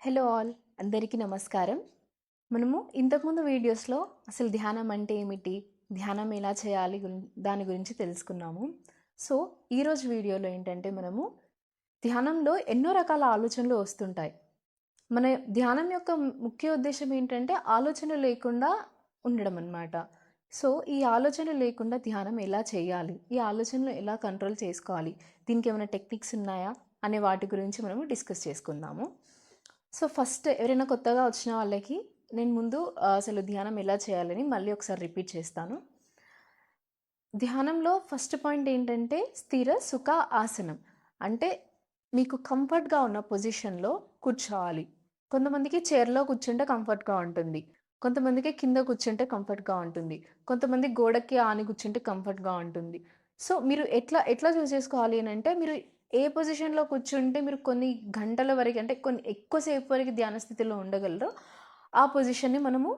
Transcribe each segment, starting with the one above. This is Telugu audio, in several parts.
హలో ఆల్ అందరికీ నమస్కారం. మనము ఇంతకుముందు వీడియోస్లో అసలు ధ్యానం అంటే ఏమిటి ధ్యానం ఎలా చేయాలి దాని గురించి తెలుసుకున్నాము. సో ఈరోజు వీడియోలో ఏంటంటే మనము ధ్యానంలో ఎన్నో రకాల ఆలోచనలు వస్తుంటాయి. మన ధ్యానం యొక్క ముఖ్య ఉద్దేశం ఏంటంటే ఆలోచన లేకుండా ఉండడం అన్నమాట. సో ఈ ఆలోచన లేకుండా ధ్యానం ఎలా చేయాలి ఈ ఆలోచనలు ఎలా కంట్రోల్ చేసుకోవాలి దీనికి ఏమైనా టెక్నిక్స్ ఉన్నాయా అనే వాటి గురించి మనము డిస్కస్ చేసుకుందాము. సో ఫస్ట్ ఎవరైనా కొత్తగా వచ్చిన వాళ్ళకి నేను ముందు అసలు ధ్యానం ఎలా చేయాలని మళ్ళీ ఒకసారి రిపీట్ చేస్తాను. ధ్యానంలో ఫస్ట్ పాయింట్ ఏంటంటే స్థిర సుఖ ఆసనం. అంటే మీకు కంఫర్ట్గా ఉన్న పొజిషన్లో కూర్చోవాలి. కొంతమందికి చైర్లో కూర్చుంటే కంఫర్ట్గా ఉంటుంది. కొంతమందికి కింద కూర్చుంటే కంఫర్ట్గా ఉంటుంది. కొంతమంది గోడకి ఆని కూర్చుంటే కంఫర్ట్గా ఉంటుంది. సో మీరు ఎట్లా ఎట్లా చూస్ చేసుకోవాలి అని అంటే మీరు ఏ పొజిషన్లో కూర్చుంటే మీరు కొన్ని గంటల వరకు అంటే కొన్ని ఎక్కువసేపు వరకు ధ్యాన స్థితిలో ఉండగలరో ఆ పొజిషన్ని మనము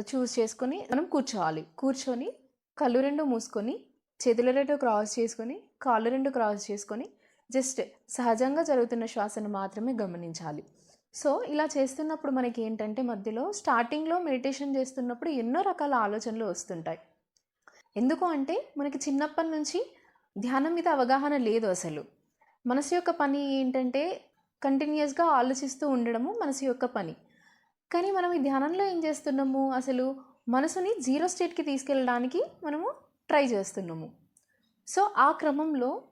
చూస్ చేసుకొని మనం కూర్చోవాలి. కూర్చొని కళ్ళు రెండు మూసుకొని చేతుల రెండు క్రాస్ చేసుకొని కాళ్ళు రెండు క్రాస్ చేసుకొని జస్ట్ సహజంగా జరుగుతున్న శ్వాసను మాత్రమే గమనించాలి. సో ఇలా చేస్తున్నప్పుడు మనకి ఏంటంటే మధ్యలో స్టార్టింగ్లో మెడిటేషన్ చేస్తున్నప్పుడు ఎన్నో రకాల ఆలోచనలు వస్తుంటాయి. ఎందుకు అంటే మనకి చిన్నప్పటి నుంచి ధ్యానం మీద అవగాహన లేదు అసలు. మనసు యొక్క పని ఏంటంటే కంటిన్యూస్గా ఆలోచిస్తూ ఉండడము మనసు యొక్క పని. కానీ మనం ఈ ధ్యానంలో ఏం చేస్తున్నాము? అసలు మనసుని జీరో స్టేట్కి తీసుకెళ్ళడానికి మనము ట్రై చేస్తున్నాము. సో ఆ క్రమంలో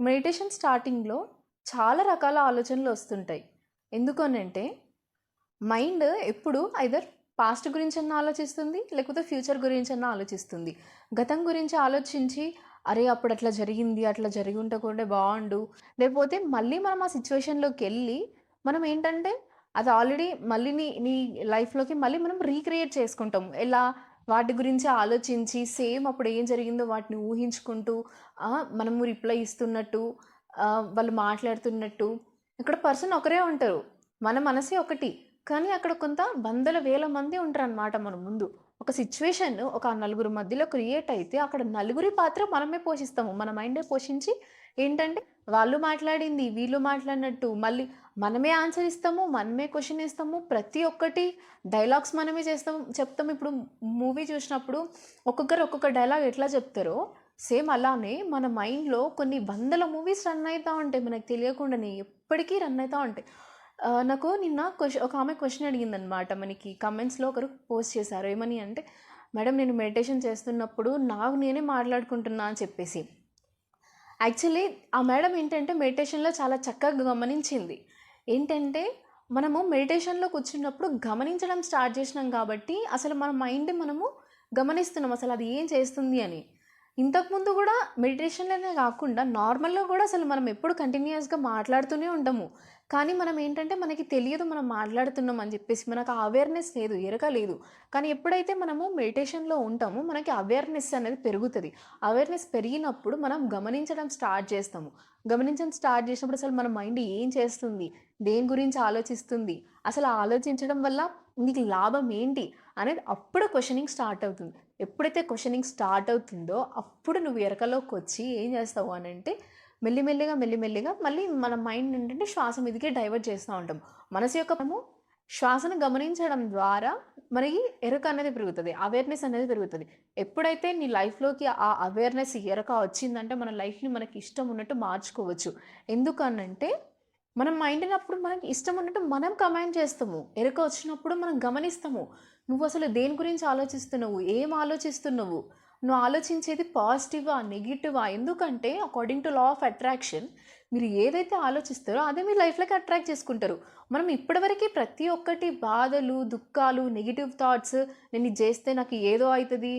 మెడిటేషన్ స్టార్టింగ్లో చాలా రకాల ఆలోచనలు వస్తుంటాయి. ఎందుకనంటే మైండ్ ఎప్పుడు ఐదర్ పాస్ట్ గురించి అన్న ఆలోచిస్తుంది లేకపోతే ఫ్యూచర్ గురించి అన్న ఆలోచిస్తుంది. గతం గురించి ఆలోచించి అరే అప్పుడు అట్లా జరిగింది అట్లా జరిగి ఉంటే బాగుండు. లేకపోతే మళ్ళీ మనం ఆ సిచ్యువేషన్లోకి వెళ్ళి మనం ఏంటంటే అది ఆల్రెడీ మళ్ళీ నీ నీ లైఫ్లోకి మళ్ళీ మనం రీక్రియేట్ చేసుకుంటాం. ఎలా? వాటి గురించి ఆలోచించి సేమ్ అప్పుడు ఏం జరిగిందో వాటిని ఊహించుకుంటూ మనము రిప్లై ఇస్తున్నట్టు వాళ్ళు మాట్లాడుతున్నట్టు. ఇక్కడ పర్సన్ ఒకరే ఉంటారు. మన మనసే ఒకటి. కానీ అక్కడ కొంత వందల వేల మంది ఉంటారు అన్నమాట మన ముందు. ఒక సిచ్యువేషన్ ఒక నలుగురు మధ్యలో క్రియేట్ అయితే అక్కడ నలుగురి పాత్ర మనమే పోషిస్తాము. మన మైండే పోషించి ఏంటంటే వాళ్ళు మాట్లాడింది వీళ్ళు మాట్లాడినట్టు మళ్ళీ మనమే ఆన్సర్ ఇస్తాము మనమే క్వశ్చన్ ఇస్తాము ప్రతి ఒక్కటి డైలాగ్స్ మనమే చేస్తాము. చెప్తాము. ఇప్పుడు మూవీ చూసినప్పుడు ఒక్కొక్కరు ఒక్కొక్క డైలాగ్ ఎట్లా చెప్తారో సేమ్ అలానే మన మైండ్లో కొన్ని వందల మూవీస్ రన్ అవుతూ ఉంటాయి. మనకు తెలియకుండానే ఎప్పటికీ రన్ అవుతూ ఉంటాయి. నాకు నిన్న క్వశ్చన్ ఒక ఆమె క్వశ్చన్ అడిగిందనమాట మనకి. కమెంట్స్లో ఒకరు పోస్ట్ చేశారు. ఏమని అంటే మేడం నేను మెడిటేషన్ చేస్తున్నప్పుడు నాకు నేనే మాట్లాడుకుంటున్నా అని చెప్పేసి. యాక్చువల్లీ ఆ మేడం ఏంటంటే మెడిటేషన్లో చాలా చక్కగా గమనించింది. ఏంటంటే మనము మెడిటేషన్లో కూర్చున్నప్పుడు గమనించడం స్టార్ట్ చేసినాం కాబట్టి అసలు మన మైండ్ మనము గమనిస్తున్నాం. అసలు అది ఏం చేస్తుంది అని. ఇంతకుముందు కూడా మెడిటేషన్లోనే కాకుండా నార్మల్గా కూడా అసలు మనం ఎప్పుడు కంటిన్యూస్గా మాట్లాడుతూనే ఉంటాము కానీ మనం ఏంటంటే మనకి తెలియదు మనం మాట్లాడుతున్నాం అని చెప్పేసి మనకు ఆ అవేర్నెస్ లేదు ఎరక లేదు. కానీ ఎప్పుడైతే మనము మెడిటేషన్లో ఉంటామో మనకి అవేర్నెస్ అనేది పెరుగుతుంది. అవేర్నెస్ పెరిగినప్పుడు మనం గమనించడం స్టార్ట్ చేస్తాము. గమనించడం స్టార్ట్ చేసినప్పుడు అసలు మన మైండ్ ఏం చేస్తుంది? దేని గురించి ఆలోచిస్తుంది? అసలు ఆలోచించడం వల్ల నీకు లాభం ఏంటి? అనేది అప్పుడు క్వశ్చనింగ్ స్టార్ట్ అవుతుంది. ఎప్పుడైతే క్వశ్చనింగ్ స్టార్ట్ అవుతుందో అప్పుడు నువ్వు ఎరకలోకి వచ్చి ఏం చేస్తావు అని అంటే మెల్లిమెల్లిగా మెల్లిమెల్లిగా మళ్ళీ మన మైండ్ ఏంటంటే శ్వాస మీదకే డైవర్ట్ చేస్తూ ఉంటాం. మనసు యొక్క మనము శ్వాసను గమనించడం ద్వారా మనకి ఎరక అనేది పెరుగుతుంది అవేర్నెస్ అనేది పెరుగుతుంది. ఎప్పుడైతే నీ లైఫ్లోకి ఆ అవేర్నెస్ ఎరక వచ్చిందంటే మన లైఫ్ని మనకి ఇష్టం ఉన్నట్టు మార్చుకోవచ్చు. ఎందుకనంటే మనం మైండ్ అయినప్పుడు మనకి ఇష్టం ఉన్నట్టు మనం కమాండ్ చేస్తాము. ఎరక వచ్చినప్పుడు మనం గమనిస్తాము. నువ్వు అసలు దేని గురించి ఆలోచిస్తున్నావు? ఏం ఆలోచిస్తున్నావు? నువ్వు ఆలోచించేది పాజిటివా నెగిటివా ఎందుకంటే according to law of attraction మీరు ఏదైతే ఆలోచిస్తారో అదే మీరు లైఫ్లోకి అట్రాక్ట్ చేసుకుంటారు. మనం ఇప్పటివరకు ప్రతి ఒక్కటి బాధలు దుఃఖాలు నెగిటివ్ థాట్స్ నేను చేస్తే నాకు ఏదో అవుతుంది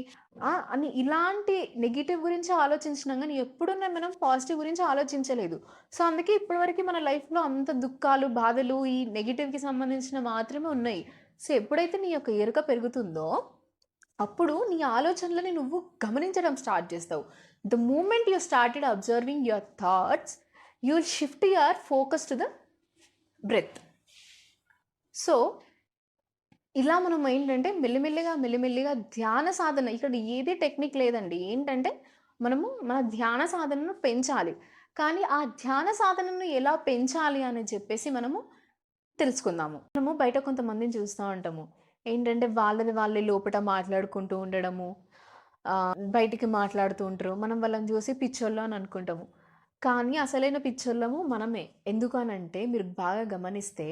అని ఇలాంటి నెగిటివ్ గురించి ఆలోచించినాం కానీ ఎప్పుడున్నా మనం పాజిటివ్ గురించి ఆలోచించలేదు. సో అందుకే ఇప్పటివరకు మన లైఫ్లో అంత దుఃఖాలు బాధలు ఈ నెగిటివ్కి సంబంధించిన మాత్రమే ఉన్నాయి. సో ఎప్పుడైతే నీ యొక్క ఎరుక పెరుగుతుందో అప్పుడు నీ ఆలోచనలని నువ్వు గమనించడం స్టార్ట్ చేస్తావు. The moment you started observing your thoughts you will shift your focus to the breath so ఇలా మనం ఏంటంటే మెల్లిమెల్లిగా మెల్లిమెల్లిగా ధ్యాన సాధన ఇక్కడ ఏది టెక్నిక్ లేదండి. ఏంటంటే మనము మన ధ్యాన సాధనను పెంచాలి. కానీ ఆ ధ్యాన సాధనను ఎలా పెంచాలి అని చెప్పేసి మనము తెలుసుకుందాము. మనము బయట కొంతమందిని చూస్తూ ఉంటాము. ఏంటంటే వాళ్ళది వాళ్ళే లోపట మాట్లాడుకుంటూ ఉండడము బయటికి మాట్లాడుతూ ఉంటారు. మనం వాళ్ళని చూసి పిచ్చోళ్ళు అని అనుకుంటాము. కానీ అసలైన పిచ్చర్లము మనమే. ఎందుకనంటే మీరు బాగా గమనిస్తే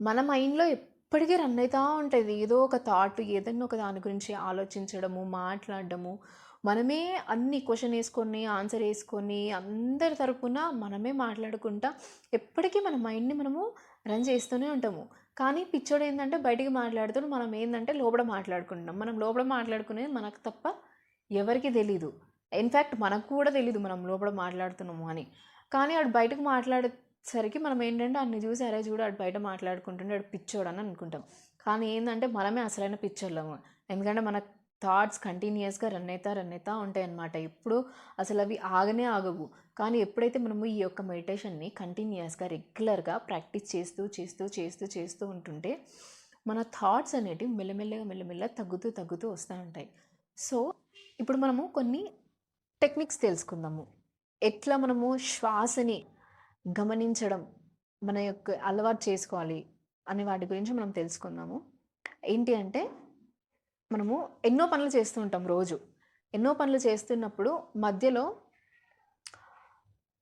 మన మైండ్లో ఎప్పటికీ రన్ అవుతూ ఉంటుంది. ఏదో ఒక థాట్ ఏదైనా ఒక దాని గురించి ఆలోచించడము మాట్లాడడము. మనమే అన్ని క్వశ్చన్ వేసుకొని ఆన్సర్ వేసుకొని అందరి తరపున మనమే మాట్లాడుకుంటా ఎప్పటికీ మన మైండ్ని మనము రన్ చేస్తూనే ఉంటాము. కానీ పిచ్చోడు ఏంటంటే బయటికి మాట్లాడుతూ మనం ఏంటంటే లోపల మాట్లాడుకుంటున్నాం. మనం లోపల మాట్లాడుకునేది మనకు తప్ప ఎవరికి తెలీదు. ఇన్ఫ్యాక్ట్ మనకు కూడా తెలియదు మనం లోపల మాట్లాడుతున్నాము అని. కానీ ఆడు బయటకు మాట్లాడేసరికి మనం ఏంటంటే అన్ని చూసి అరే చూడు ఆడు బయట మాట్లాడుకుంటుంటే ఆడు పిచ్చోడు అని అనుకుంటాం. కానీ ఏంటంటే మనమే అసలైన పిచ్చర్లము ఎందుకంటే మన థాట్స్ కంటిన్యూస్గా రన్ అవుతా రన్ అవుతా ఉంటాయి అన్నమాట ఎప్పుడు అసలు అవి ఆగనే ఆగవు. కానీ ఎప్పుడైతే మనము ఈ యొక్క మెడిటేషన్ని కంటిన్యూస్గా రెగ్యులర్గా ప్రాక్టీస్ చేస్తూ చేస్తూ చేస్తూ చేస్తూ ఉంటుంటే మన థాట్స్ అనేటివి మెల్లమెల్లగా మెల్లమెల్లగా తగ్గుతూ తగ్గుతూ వస్తూ ఉంటాయి. సో ఇప్పుడు మనము కొన్ని టెక్నిక్స్ తెలుసుకుందాము. ఎట్లా మనము శ్వాసని గమనించడం మన యొక్క అలవాటు చేసుకోవాలి అనే వాటి గురించి మనం తెలుసుకుందాము. ఏంటి అంటే మనము ఎన్నో పనులు చేస్తూ ఉంటాం రోజు. ఎన్నో పనులు చేస్తున్నప్పుడు మధ్యలో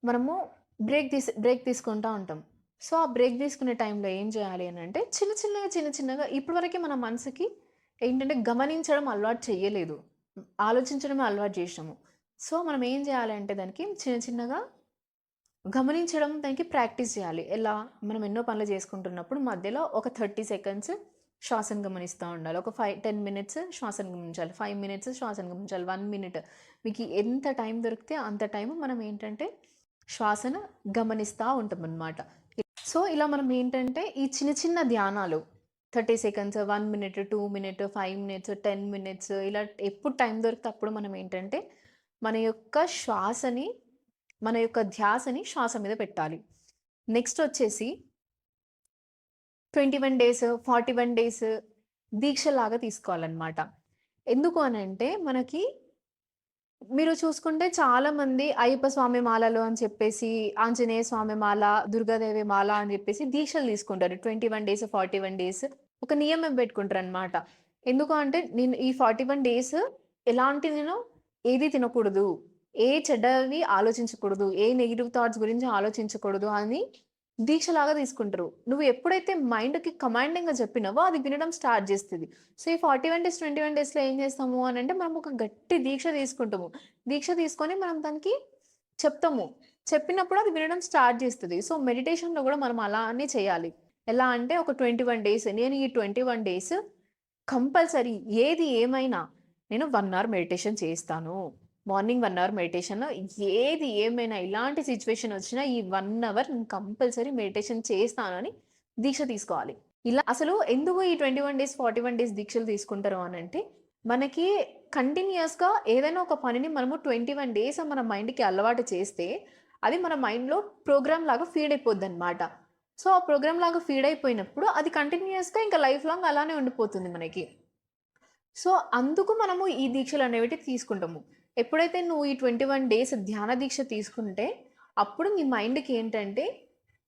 మనము బ్రేక్ తీసి బ్రేక్ తీసుకుంటూ ఉంటాం. సో ఆ బ్రేక్ తీసుకునే టైంలో ఏం చేయాలి అని అంటే చిన్న చిన్నగా చిన్న చిన్నగా ఇప్పటివరకు మన మనసుకి ఏంటంటే గమనించడం అలవాటు చేయలేదు. ఆలోచించడమే అలవాటు చేసినాము. సో మనం ఏం చేయాలంటే దానికి చిన్న చిన్నగా గమనించడం దానికి ప్రాక్టీస్ చేయాలి. ఎలా? మనం ఎన్నో పనులు చేసుకుంటున్నప్పుడు మధ్యలో ఒక థర్టీ సెకండ్స్ శ్వాసను గమనిస్తూ ఉండాలి. ఒక ఫైవ్ టెన్ మినిట్స్ శ్వాసను గమనించాలి. ఫైవ్ మినిట్స్ శ్వాసను గమనించాలి. One minute. మీకు ఎంత టైం దొరికితే అంత టైం మనం ఏంటంటే శ్వాసను గమనిస్తూ ఉంటాం సో ఇలా మనం ఏంటంటే ఈ చిన్న చిన్న ధ్యానాలు thirty seconds one minute two minute five minutes ten minutes ఇలా ఎప్పుడు టైం దొరికితే అప్పుడు మనం ఏంటంటే మన యొక్క శ్వాసని మన యొక్క ధ్యాసని శ్వాస మీద పెట్టాలి. నెక్స్ట్ వచ్చేసి twenty one days forty one days దీక్షలాగా తీసుకోవాలన్నమాట. ఎందుకు అని అంటే మనకి మీరు చూసుకుంటే చాలా మంది అయ్యప్ప స్వామి మాలలు అని చెప్పేసి ఆంజనేయ స్వామి మాల దుర్గాదేవి మాల అని చెప్పేసి దీక్షలు తీసుకుంటారు. Twenty one days forty one days ఒక నియమం పెట్టుకుంటారు అనమాట ఎందుకు అంటే నేను ఈ ఫార్టీ వన్ డేస్ ఎలాంటి నేను ఏది తినకూడదు? ఏ చెడ్డవి ఆలోచించకూడదు? ఏ నెగిటివ్ థాట్స్ గురించి ఆలోచించకూడదు? అని దీక్షలాగా తీసుకుంటారు. నువ్వు ఎప్పుడైతే మైండ్కి కమాండింగ్గా చెప్పినావో అది వినడం స్టార్ట్ చేస్తుంది. సో ఈ forty one days twenty one డేస్లో ఏం చేస్తాము అని అంటే మనం ఒక గట్టి దీక్ష తీసుకుంటాము. దీక్ష తీసుకొని మనం దానికి చెప్తాము. చెప్పినప్పుడు అది వినడం స్టార్ట్ చేస్తుంది. సో మెడిటేషన్లో కూడా మనం అలానే చేయాలి. ఎలా అంటే ఒక ట్వంటీ వన్ డేస్ నేను ఈ ట్వంటీ వన్ డేస్ కంపల్సరీ ఏది ఏమైనా నేను వన్ అవర్ మెడిటేషన్ చేస్తాను. మార్నింగ్ వన్ అవర్ మెడిటేషన్ ఏది ఏమైనా ఇలాంటి సిచ్యువేషన్ వచ్చినా ఈ వన్ అవర్ నేను కంపల్సరీ మెడిటేషన్ చేస్తాను అని దీక్ష తీసుకోవాలి. ఇలా అసలు ఎందుకు ఈ twenty one days forty one days దీక్షలు తీసుకుంటారు అని అంటే మనకి కంటిన్యూస్గా ఏదైనా ఒక పనిని మనము ట్వంటీ వన్ డేస్ మన మైండ్కి అలవాటు చేస్తే అది మన మైండ్లో ప్రోగ్రామ్ లాగా ఫీడ్ అయిపోద్ది అనమాట సో ఆ ప్రోగ్రామ్ లాగా ఫీడ్ అయిపోయినప్పుడు అది కంటిన్యూస్గా ఇంకా లైఫ్ లాంగ్ అలానే ఉండిపోతుంది మనకి. సో అందుకు మనము ఈ దీక్షలు అనేవి తీసుకుంటాము. ఎప్పుడైతే నువ్వు ఈ ట్వంటీ వన్ డేస్ ధ్యాన దీక్ష తీసుకుంటే అప్పుడు నీ మైండ్కి ఏంటంటే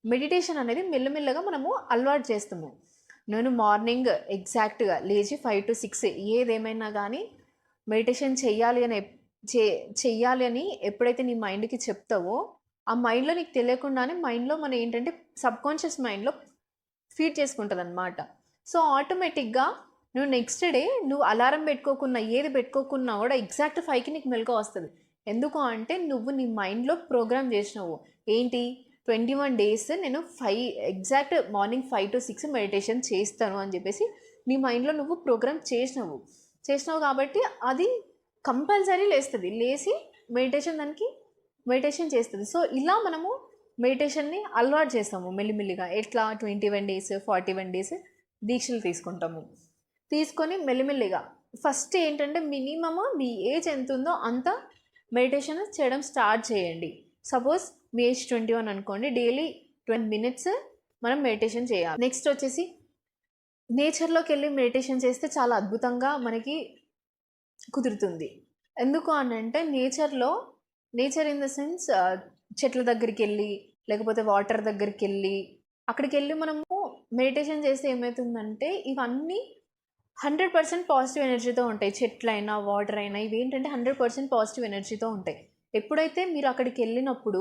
మెడిటేషన్ అనేది మెల్లమెల్లగా మనము అలవాటు చేస్తాము. నేను మార్నింగ్ ఎగ్జాక్ట్గా లేచి ఫైవ్ టు సిక్స్ ఏదేమైనా కానీ మెడిటేషన్ చెయ్యాలి అని చే చెయ్యాలి అని ఎప్పుడైతే నీ మైండ్కి చెప్తావో ఆ మైండ్లో నీకు తెలియకుండానే మైండ్లో మన ఏంటంటే సబ్కాన్షియస్ మైండ్లో ఫీడ్ చేసుకుంటుంది అనమాట సో ఆటోమేటిక్గా నువ్వు నెక్స్ట్ డే నువ్వు అలారం పెట్టుకోకున్నా ఏది పెట్టుకోకున్నా కూడా ఎగ్జాక్ట్ ఫైవ్కి నీకు మెలకు వస్తుంది. ఎందుకు అంటే నువ్వు నీ మైండ్లో ప్రోగ్రామ్ చేసినావు. ఏంటి? ట్వంటీ వన్ డేస్ నేను five exact morning five to six meditation చేస్తాను అని చెప్పేసి నీ మైండ్లో నువ్వు ప్రోగ్రామ్ చేసినావు. చేసినావు కాబట్టి అది కంపల్సరీ లేస్తుంది. లేచి మెడిటేషన్ దానికి మెడిటేషన్ చేస్తుంది. సో ఇలా మనము మెడిటేషన్ని అలవాటు చేస్తాము మెల్లిమెల్లిగా. ఎట్లా? Twenty one days forty one days దీక్షలు తీసుకుంటాము. తీసుకొని మెల్లిమెల్లిగా. ఫస్ట్ ఏంటంటే మినిమమ్ మీ ఏజ్ ఎంత ఉందో అంత మెడిటేషన్ చేయడం స్టార్ట్ చేయండి. సపోజ్ మీ ఏజ్ ట్వంటీ వన్ అనుకోండి డైలీ ట్వంటీ మినిట్స్ మనం మెడిటేషన్ చేయాలి. నెక్స్ట్ వచ్చేసి నేచర్లోకి వెళ్ళి మెడిటేషన్ చేస్తే చాలా అద్భుతంగా మనకి కుదురుతుంది. ఎందుకు అని అంటే నేచర్లో నేచర్ ఇన్ ద సెన్స్ చెట్ల దగ్గరికి వెళ్ళి లేకపోతే వాటర్ దగ్గరికి వెళ్ళి అక్కడికెళ్ళి మనము మెడిటేషన్ చేస్తే ఏమవుతుందంటే ఇవన్నీ హండ్రెడ్ పర్సెంట్ పాజిటివ్ ఎనర్జీతో ఉంటాయి. చెట్లైనా వాటర్ అయినా ఇవి ఏంటంటే హండ్రెడ్ పర్సెంట్ పాజిటివ్ ఎనర్జీతో ఉంటాయి. ఎప్పుడైతే మీరు అక్కడికి వెళ్ళినప్పుడు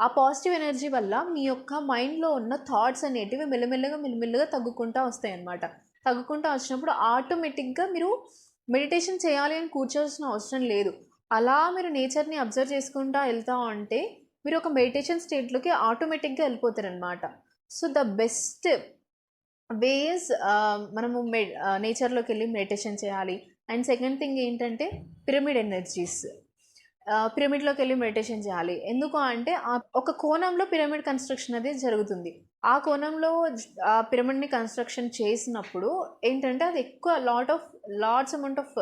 ఆ పాజిటివ్ ఎనర్జీ వల్ల మీ యొక్క మైండ్లో ఉన్న థాట్స్ అనేటివి మెల్లమెల్లగా మెల్లమెల్లగా తగ్గుకుంటూ వస్తాయి అన్నమాట తగ్గుకుంటూ వచ్చినప్పుడు ఆటోమేటిక్గా మీరు మెడిటేషన్ చేయాలి అని కూర్చోవాల్సిన అవసరం లేదు. అలా మీరు నేచర్ని అబ్జర్వ్ చేసుకుంటూ వెళ్తూ ఉంటే మీరు ఒక మెడిటేషన్ స్టేట్లోకి ఆటోమేటిక్గా వెళ్ళిపోతారనమాట so the best ways um, మనము మె నేచర్లోకి వెళ్ళి మెడిటేషన్ చేయాలి. అండ్ సెకండ్ థింగ్ ఏంటంటే పిరమిడ్ ఎనర్జీస్ పిరమిడ్లోకి వెళ్ళి మెడిటేషన్ చేయాలి. ఎందుకు అంటే ఒక కోణంలో పిరమిడ్ కన్స్ట్రక్షన్ అనేది జరుగుతుంది. ఆ కోణంలో ఆ పిరమిడ్ని కన్స్ట్రక్షన్ చేసినప్పుడు ఏంటంటే అది ఎక్కువ lot of lots amount of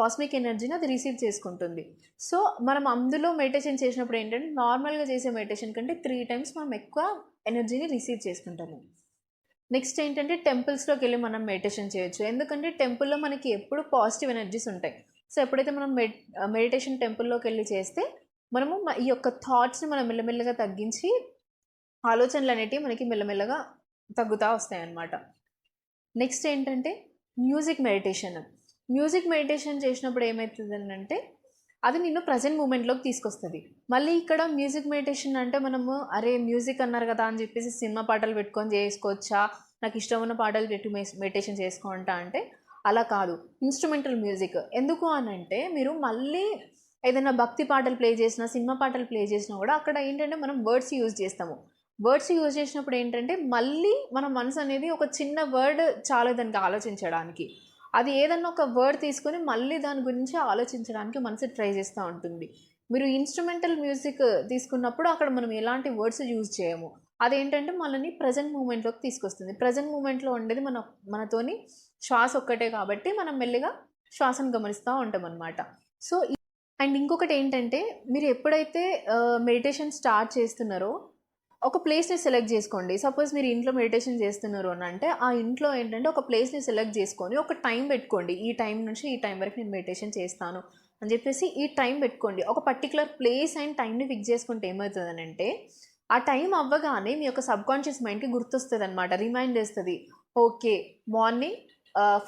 cosmic ఎనర్జీని అది రిసీవ్ చేసుకుంటుంది. సో మనం అందులో మెడిటేషన్ చేసినప్పుడు ఏంటంటే నార్మల్గా చేసే మెడిటేషన్ కంటే త్రీ టైమ్స్ మనం ఎక్కువ ఎనర్జీని రిసీవ్ చేసుకుంటాము. నెక్స్ట్ ఏంటంటే టెంపుల్స్లోకి వెళ్ళి మనం మెడిటేషన్ చేయొచ్చు. ఎందుకంటే టెంపుల్లో మనకి ఎప్పుడు పాజిటివ్ ఎనర్జీస్ ఉంటాయి. సో ఎప్పుడైతే మనం మెడ్ మెడిటేషన్ టెంపుల్లోకి వెళ్ళి చేస్తే మనము ఈ యొక్క థాట్స్ని మనం మెల్లమెల్లగా తగ్గించి ఆలోచనలు అనేటివి మనకి మెల్లమెల్లగా తగ్గుతూ వస్తాయి అన్నమాట నెక్స్ట్ ఏంటంటే మ్యూజిక్ మెడిటేషన్ మ్యూజిక్ మెడిటేషన్ చేసినప్పుడు ఏమవుతుంది అంటే అది నిన్ను ప్రజెంట్ మూమెంట్లోకి తీసుకొస్తుంది. మళ్ళీ ఇక్కడ మ్యూజిక్ మెడిటేషన్ అంటే మనము అరే మ్యూజిక్ అన్నారు కదా అని చెప్పేసి సినిమా పాటలు పెట్టుకొని చేసుకోవచ్చా? నాకు ఇష్టం ఉన్న పాటలు పెట్టి మెడిటేషన్ చేసుకుంటా అంటే అలా కాదు. ఇన్స్ట్రుమెంటల్ మ్యూజిక్ ఎందుకు అని అంటే మీరు మళ్ళీ ఏదైనా భక్తి పాటలు ప్లే చేసినా సినిమా పాటలు ప్లే చేసినా కూడా అక్కడ ఏంటంటే మనం వర్డ్స్ యూజ్ చేస్తాము. వర్డ్స్ యూజ్ చేసినప్పుడు ఏంటంటే మళ్ళీ మన మనసు అనేది ఒక చిన్న వర్డ్ చాలా దానికి ఆలోచించడానికి. అది ఏదన్నా ఒక వర్డ్ తీసుకొని మళ్ళీ దాని గురించి ఆలోచించడానికి మనసు ట్రై చేస్తూ ఉంటుంది. మీరు ఇన్స్ట్రుమెంటల్ మ్యూజిక్ తీసుకున్నప్పుడు అక్కడ మనం ఎలాంటి వర్డ్స్ యూజ్ చేయము. అదేంటంటే మనల్ని ప్రజెంట్ మూమెంట్లోకి తీసుకొస్తుంది. ప్రజెంట్ మూమెంట్లో ఉండేది మన మనతోని శ్వాస ఒక్కటే కాబట్టి మనం మెల్లిగా శ్వాసను గమనిస్తూ ఉంటాం అనమాట సో అండ్ ఇంకొకటి ఏంటంటే మీరు ఎప్పుడైతే మెడిటేషన్ స్టార్ట్ చేస్తున్నారో ఒక ప్లేస్ని సెలెక్ట్ చేసుకోండి. సపోజ్ మీరు ఇంట్లో మెడిటేషన్ చేస్తున్నారు అని అంటే ఆ ఇంట్లో ఏంటంటే ఒక ప్లేస్ని సెలెక్ట్ చేసుకొని ఒక టైం పెట్టుకోండి. ఈ టైం నుంచి ఈ టైం వరకు నేను మెడిటేషన్ చేస్తాను అని చెప్పేసి ఈ టైం పెట్టుకోండి. ఒక పర్టికులర్ ప్లేస్ అండ్ టైంని ఫిక్స్ చేసుకుంటే ఏమవుతుంది అంటే ఆ టైం అవ్వగానే మీ యొక్క సబ్ కాన్షియస్ మైండ్కి గుర్తొస్తుంది అనమాట రిమైండ్ చేస్తుంది ఓకే మార్నింగ్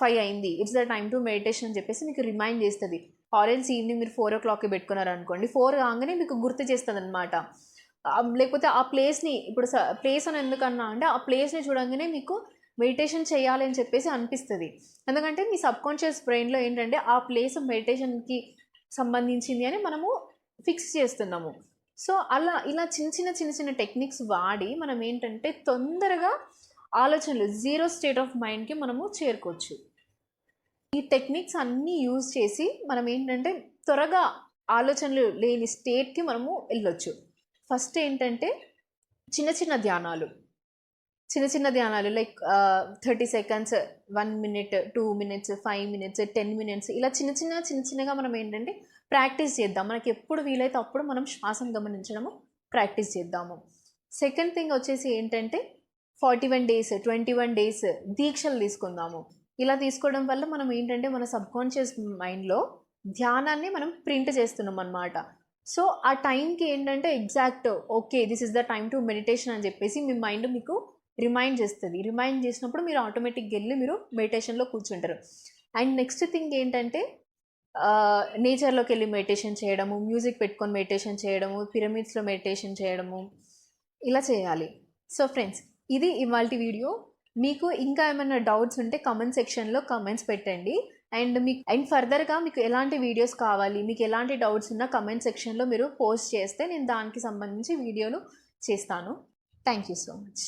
ఫైవ్ అయింది. It's the time to meditation అని చెప్పేసి మీకు రిమైండ్ చేస్తుంది. ఆరెంజ్ ఈవినింగ్ మీరు ఫోర్ ఓ క్లాక్కి పెట్టుకున్నారు అనుకోండి ఫోర్ కాగానే మీకు గుర్తు చేస్తుంది అనమాట లేకపోతే ఆ ప్లేస్ని ఇప్పుడు ప్లేస్ అని ఎందుకన్నా అంటే ఆ ప్లేస్ని చూడంగానే మీకు మెడిటేషన్ చేయాలి అని చెప్పేసి అనిపిస్తుంది. ఎందుకంటే మీ సబ్ కాన్షియస్ బ్రెయిన్లో ఏంటంటే ఆ ప్లేస్ మెడిటేషన్కి సంబంధించింది అని మనము ఫిక్స్ చేస్తున్నాము. సో అలా ఇలా చిన్న చిన్న చిన్న చిన్న టెక్నిక్స్ వాడి మనం ఏంటంటే తొందరగా ఆలోచనలు జీరో స్టేట్ ఆఫ్ మైండ్కి మనము చేరుకోవచ్చు. ఈ టెక్నిక్స్ అన్నీ యూజ్ చేసి మనం ఏంటంటే త్వరగా ఆలోచనలు లేని స్టేట్కి మనము వెళ్ళొచ్చు. ఫస్ట్ ఏంటంటే చిన్న చిన్న ధ్యానాలు. చిన్న చిన్న ధ్యానాలు like thirty seconds one minute two minutes five minutes ten minutes ఇలా చిన్న చిన్న చిన్న చిన్నగా మనం ఏంటంటే ప్రాక్టీస్ చేద్దాం. మనకి ఎప్పుడు వీలైతే అప్పుడు మనం శ్వాసను గమనించడము ప్రాక్టీస్ చేద్దాము. సెకండ్ థింగ్ వచ్చేసి ఏంటంటే forty one days twenty one days దీక్షలు తీసుకుందాము. ఇలా తీసుకోవడం వల్ల మనం ఏంటంటే మన సబ్కాన్షియస్ మైండ్లో ధ్యానాన్ని మనం ప్రింట్ చేస్తున్నాం అనమాట సో ఆ టైంకి ఏంటంటే exact okay this is the time to meditation అని చెప్పేసి మీ మైండ్ మీకు రిమైండ్ చేస్తుంది. రిమైండ్ చేసినప్పుడు మీరు ఆటోమేటిక్గా వెళ్ళి మీరు మెడిటేషన్లో కూర్చుంటారు. అండ్ నెక్స్ట్ థింగ్ ఏంటంటే నేచర్లోకి వెళ్ళి మెడిటేషన్ చేయడము మ్యూజిక్ పెట్టుకొని మెడిటేషన్ చేయడము పిరమిడ్స్లో మెడిటేషన్ చేయడము ఇలా చేయాలి. సో ఫ్రెండ్స్ ఇది ఇవాళ వీడియో. మీకు ఇంకా ఏమైనా డౌట్స్ ఉంటే కమెంట్ సెక్షన్లో కమెంట్స్ పెట్టండి. అండ్ మీకు అండ్ ఫర్దర్గా మీకు ఎలాంటి వీడియోస్ కావాలి మీకు ఎలాంటి డౌట్స్ ఉన్నా కమెంట్ సెక్షన్లో మీరు పోస్ట్ చేస్తే నేను దానికి సంబంధించి వీడియోలు చేస్తాను. Thank you so much.